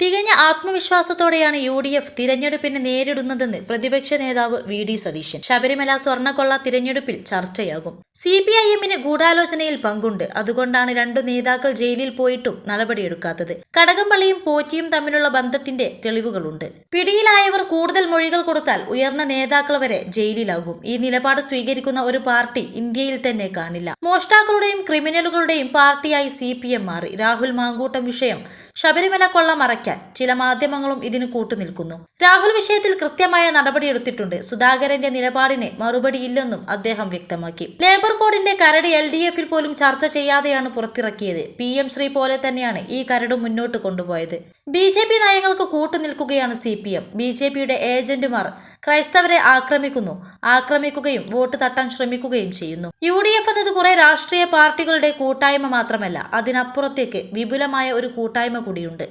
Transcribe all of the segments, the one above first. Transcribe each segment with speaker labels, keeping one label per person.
Speaker 1: തികഞ്ഞ ആത്മവിശ്വാസത്തോടെയാണ് U D F തിരഞ്ഞെടുപ്പിനെ നേരിടുന്നതെന്ന് പ്രതിപക്ഷ നേതാവ് വി ഡി സതീശൻ. ശബരിമല സ്വർണക്കൊള്ള തിരഞ്ഞെടുപ്പിൽ ചർച്ചയാകും. സി പി ഐ എമ്മിന് ഗൂഢാലോചനയിൽ പങ്കുണ്ട്. അതുകൊണ്ടാണ് രണ്ടു നേതാക്കൾ ജയിലിൽ പോയിട്ടും നടപടിയെടുക്കാത്തത്. കടകംപള്ളിയും പോറ്റിയും തമ്മിലുള്ള ബന്ധത്തിന്റെ തെളിവുകളുണ്ട്. പിടിയിലായവർ കൂടുതൽ മൊഴികൾ കൊടുത്താൽ ഉയർന്ന നേതാക്കൾ വരെ ജയിലിലാകും. ഈ നിലപാട് സ്വീകരിക്കുന്ന ഒരു പാർട്ടി ഇന്ത്യയിൽ തന്നെ കാണില്ല. മോഷ്ടാക്കളുടെയും ക്രിമിനലുകളുടെയും പാർട്ടിയായി സി പി എം മാറി. രാഹുൽ മാങ്കൂട്ടം വിഷയം ശബരിമല കൊള്ള മറയ്ക്കാൻ ചില മാധ്യമങ്ങളും ഇതിന് കൂട്ടുനിൽക്കുന്നു. രാഹുൽ വിഷയത്തിൽ കൃത്യമായ നടപടിയെടുത്തിട്ടുണ്ട്. സുധാകരന്റെ നിലപാടിന് മറുപടിയില്ലെന്നും അദ്ദേഹം വ്യക്തമാക്കി. ലേബർ കോഡിന്റെ കരട് എൽ ഡി എഫിൽ പോലും ചർച്ച ചെയ്യാതെയാണ് പുറത്തിറക്കിയത്. പി എം ശ്രീ പോലെ തന്നെയാണ് ഈ കരട് മുന്നോട്ട് കൊണ്ടുപോയത്. ബി ജെ പി നയങ്ങൾക്ക് കൂട്ടുനിൽക്കുകയാണ് C P M. B J പിയുടെ ഏജന്റുമാർ ക്രൈസ്തവരെ ആക്രമിക്കുന്നു. ആക്രമിക്കുകയും വോട്ട് തട്ടാൻ ശ്രമിക്കുകയും ചെയ്യുന്നു. യു ഡി എഫ് എന്നത് കുറെ രാഷ്ട്രീയ പാർട്ടികളുടെ കൂട്ടായ്മ മാത്രമല്ല അതിനപ്പുറത്തേക്ക് വിപുലമായ ഒരു കൂട്ടായ്മ കൂടിയുണ്ട്.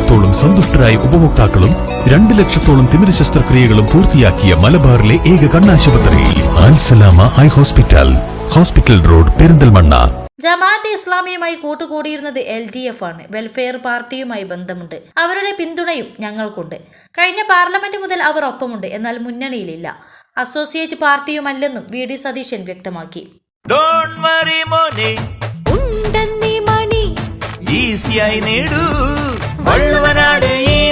Speaker 2: ലക്ഷത്തോളം സന്തുഷ്ടരായ ഉപഭോക്താക്കളും രണ്ട് ലക്ഷത്തോളം തിമിര ശസ്ത്രക്രിയകളും പൂർത്തിയാക്കിയ മലബാറിലെ ഏക കണ്ണാശുപത്രി. Al Salama eye hospital. Hospital road Perinthalmanna.
Speaker 1: Jamaat ഇസ്ലാമിയുമായി കൂട്ടുകൂടിയിരുന്നത് എൽ ഡി എഫ് ആണ്. വെൽഫെയർ പാർട്ടിയുമായി ബന്ധമുണ്ട്. അവരുടെ പിന്തുണയും ഞങ്ങൾക്കുണ്ട്. കഴിഞ്ഞ പാർലമെന്റ് മുതൽ അവർ ഒപ്പമുണ്ട്. എന്നാൽ മുന്നണിയിലില്ല. അസോസിയേറ്റ് പാർട്ടിയുമല്ലെന്നും വി ഡി സതീശൻ വ്യക്തമാക്കി.
Speaker 3: ഡോൺ വറി മോനെ.
Speaker 4: ഉണ്ടെന്നീ മണി.
Speaker 3: ഈസിയായി നേടൂ.